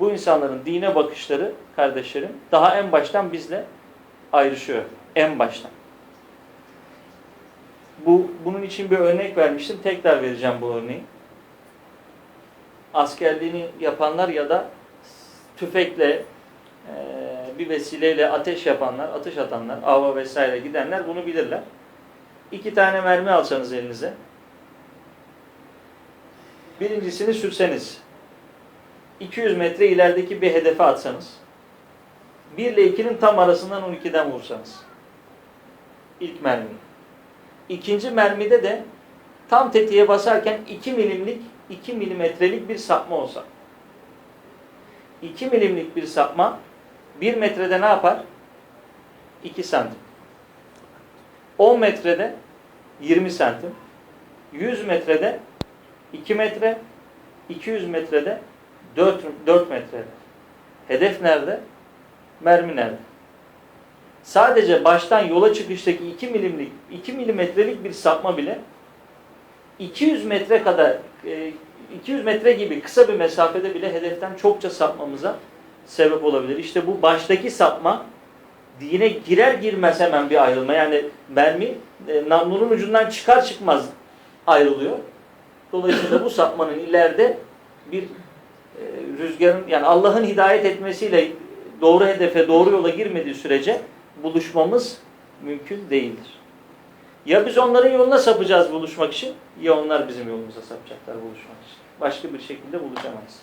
bu insanların dine bakışları kardeşlerim daha en baştan bizle ayrışıyor. En baştan. Bu bunun için bir örnek vermiştim. Tekrar vereceğim bu örneği. Askerliğini yapanlar ya da tüfekle eee, bir vesileyle ateş yapanlar, atış atanlar, ava vesaire gidenler bunu bilirler. İki tane mermi alsanız elinize. Birincisini sürseniz, 200 metre ilerideki bir hedefe atsanız, 1 ile 2'nin tam arasından 12'den vursanız, ilk mermi. İkinci mermide de tam tetiğe basarken 2 milimlik, 2 milimetrelik bir sapma olsa. 2 milimlik bir sapma 1 metrede ne yapar? 2 santim. 10 metrede 20 santim. 100 metrede 2 metre. 200 metrede 4, 4 metrede. Hedef nerede? Mermi nerede? Sadece baştan yola çıkıştaki 2 milimlik, 2 milimetrelik bir sapma bile 200 metre kadar, e, 200 metre gibi kısa bir mesafede bile hedeften çokça sapmamıza sebep olabilir. İşte bu baştaki sapma dine girer girmez hemen bir ayrılma. Yani mermi e, namlunun ucundan çıkar çıkmaz ayrılıyor. Dolayısıyla bu sapmanın ileride bir e, rüzgarın yani Allah'ın hidayet etmesiyle doğru hedefe, doğru yola girmediği sürece buluşmamız mümkün değildir. Ya biz onların yoluna sapacağız buluşmak için ya onlar bizim yolumuza sapacaklar buluşmak için. Başka bir şekilde buluşamayız.